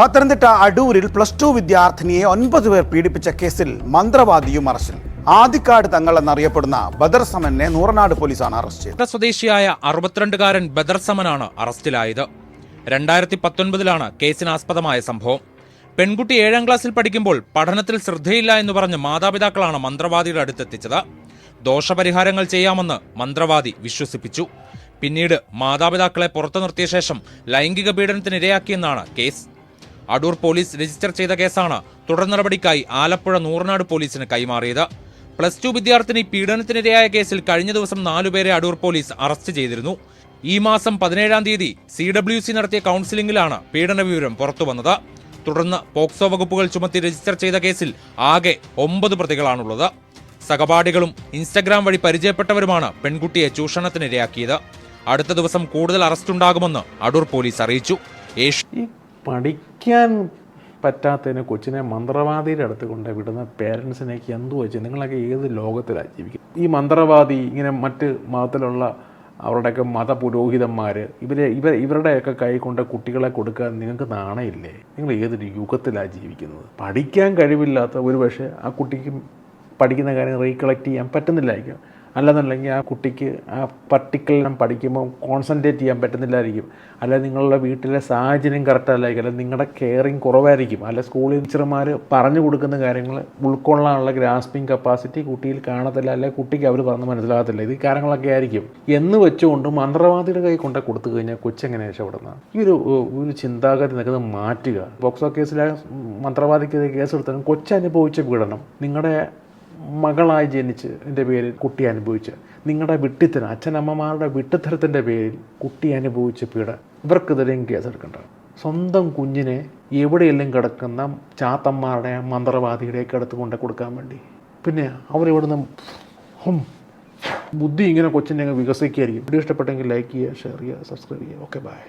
പത്തനംതിട്ട അടൂരിൽ plus two വിദ്യാർത്ഥിനിയെ ഒൻപത് പേർ പീഡിപ്പിച്ച കേസിൽ മന്ത്രവാദിയും അറസ്റ്റിൽ. ആദിക്കാട് തങ്ങൾ എന്നറിയപ്പെടുന്ന ബദർ സമനെ നൂറനാട് പോലീസാണ് അറസ്റ്റ് ചെയ്തത്. സ്വദേശിയായ അറുപത്തിരണ്ടുകാരൻ ബദർ സമനാണ് അറസ്റ്റിലായത്. രണ്ടായിരത്തി പത്തൊൻപതിലാണ് കേസിനാസ്പദമായ സംഭവം. പെൺകുട്ടി ഏഴാം ക്ലാസ്സിൽ പഠിക്കുമ്പോൾ പഠനത്തിൽ ശ്രദ്ധയില്ല എന്ന് പറഞ്ഞ് മാതാപിതാക്കളാണ് മന്ത്രവാദിയുടെ അടുത്തെത്തിച്ചത്. ദോഷപരിഹാരങ്ങൾ ചെയ്യാമെന്ന് മന്ത്രവാദി വിശ്വസിപ്പിച്ചു. പിന്നീട് മാതാപിതാക്കളെ പുറത്തു നിർത്തിയ ശേഷം ലൈംഗിക പീഡനത്തിനിരയാക്കിയെന്നാണ് കേസ്. അടൂർ പോലീസ് രജിസ്റ്റർ ചെയ്ത കേസാണ് തുടർ നടപടിക്കായി ആലപ്പുഴ നൂറനാട് പോലീസിന് കൈമാറിയത്. പ്ലസ് ടു വിദ്യാർത്ഥിനി പീഡനത്തിനിരയായ കേസിൽ കഴിഞ്ഞ ദിവസം നാലുപേരെ അടൂർ പോലീസ് അറസ്റ്റ് ചെയ്തിരുന്നു. ഈ മാസം പതിനേഴാം തീയതി സി ഡബ്ല്യു സി നടത്തിയ കൗൺസിലിംഗിലാണ് പീഡന വിവരം പുറത്തുവന്നത്. തുടർന്ന് പോക്സോ വകുപ്പുകൾ ചുമത്തി രജിസ്റ്റർ ചെയ്ത കേസിൽ ആകെ ഒമ്പത് പ്രതികളാണുള്ളത്. സഹപാഠികളും ഇൻസ്റ്റഗ്രാം വഴി പരിചയപ്പെട്ടവരുമാണ് പെൺകുട്ടിയെ ചൂഷണത്തിനിരയാക്കിയത്. അടുത്ത ദിവസം കൂടുതൽ അറസ്റ്റ് ഉണ്ടാകുമെന്ന് അടൂർ പോലീസ് അറിയിച്ചു. പഠിക്കാൻ പറ്റാത്തതിന് കൊച്ചിനെ മന്ത്രവാദിയുടെ അടുത്ത് കൊണ്ട് വിടുന്ന പേരൻസിനേക്ക് എന്തു വെച്ച് നിങ്ങളൊക്കെ ഏത് ലോകത്തിലാണ് ജീവിക്കുന്നത്? ഈ മന്ത്രവാദി ഇങ്ങനെ മറ്റ് മതത്തിലുള്ള അവരുടെയൊക്കെ മതപുരോഹിതന്മാർ ഇവരെ ഇവർ ഇവരുടെയൊക്കെ കൈ കൊണ്ട് കുട്ടികളെ കൊടുക്കാൻ നിങ്ങൾക്ക് നാണയില്ലേ? നിങ്ങൾ ഏതൊരു യുഗത്തിലാണ് ജീവിക്കുന്നത്? പഠിക്കാൻ കഴിവില്ലാത്ത ഒരു പക്ഷേ ആ കുട്ടിക്ക് പഠിക്കുന്ന കാര്യം റീകളക്ട് ചെയ്യാൻ പറ്റുന്നില്ലായിരിക്കും. അല്ലെന്നുണ്ടെങ്കിൽ ആ കുട്ടിക്ക് ആ പർട്ടിക്കുലർ പഠിക്കുമ്പോൾ കോൺസെൻട്രേറ്റ് ചെയ്യാൻ പറ്റുന്നില്ലായിരിക്കും. അല്ലെ നിങ്ങളുടെ വീട്ടിലെ സാഹചര്യം കറക്റ്റ് അല്ലായിരിക്കും അല്ലെ നിങ്ങളുടെ കെയറിങ് കുറവായിരിക്കും. അല്ലെ സ്കൂൾ ടീച്ചർമാർ പറഞ്ഞു കൊടുക്കുന്ന കാര്യങ്ങൾ ഉൾക്കൊള്ളാനുള്ള ഗ്രാസ്പിംഗ് കപ്പാസിറ്റി കുട്ടിയിൽ കാണത്തില്ല. അല്ലെ കുട്ടിക്ക് അവർ പറഞ്ഞ് മനസ്സിലാകത്തില്ല. ഇത് കാര്യങ്ങളൊക്കെ ആയിരിക്കും. എന്ന് വെച്ചുകൊണ്ട് മന്ത്രവാദിയുടെ കൈ കൊണ്ട് കൊടുത്തു കഴിഞ്ഞാൽ കൊച്ചെങ്ങനെ രക്ഷപ്പെടുന്ന? ഈ ഒരു ഒരു ചിന്താഗതി നിൽക്കുന്നത് മാറ്റുക. ബോക്സോ കേസിലെ മന്ത്രവാദിക്കെതിരെ കേസെടുത്താലും കൊച്ചനുഭവിച്ച പീഡനം നിങ്ങളുടെ മകളായി ജനിച്ച് എന്റെ പേരിൽ കുട്ടി അനുഭവിച്ച്. നിങ്ങളുടെ വിട്ടിത്തരം അച്ഛനമ്മമാരുടെ വിട്ടിത്തരത്തിന്റെ പേരിൽ കുട്ടി അനുഭവിച്ച പീഡ. ഇവർക്കെതിരെയും കേസെടുക്കേണ്ടത് സ്വന്തം കുഞ്ഞിനെ എവിടെയെല്ലാം കിടക്കുന്ന ചാത്തന്മാരുടെ മന്ത്രവാദിയുടെയൊക്കെ അടുത്ത് കൊണ്ട് കൊടുക്കാൻ വേണ്ടി. പിന്നെ അവരിവിടുന്ന് ബുദ്ധി ഇങ്ങനെ കൊച്ചിനെ അങ്ങ് വികസിക്കുകയായിരിക്കും. വീഡിയോ ഇഷ്ടപ്പെട്ടെങ്കിൽ ലൈക്ക് ചെയ്യുക ഷെയർ ചെയ്യുക സബ്സ്ക്രൈബ് ചെയ്യുക. Okay bye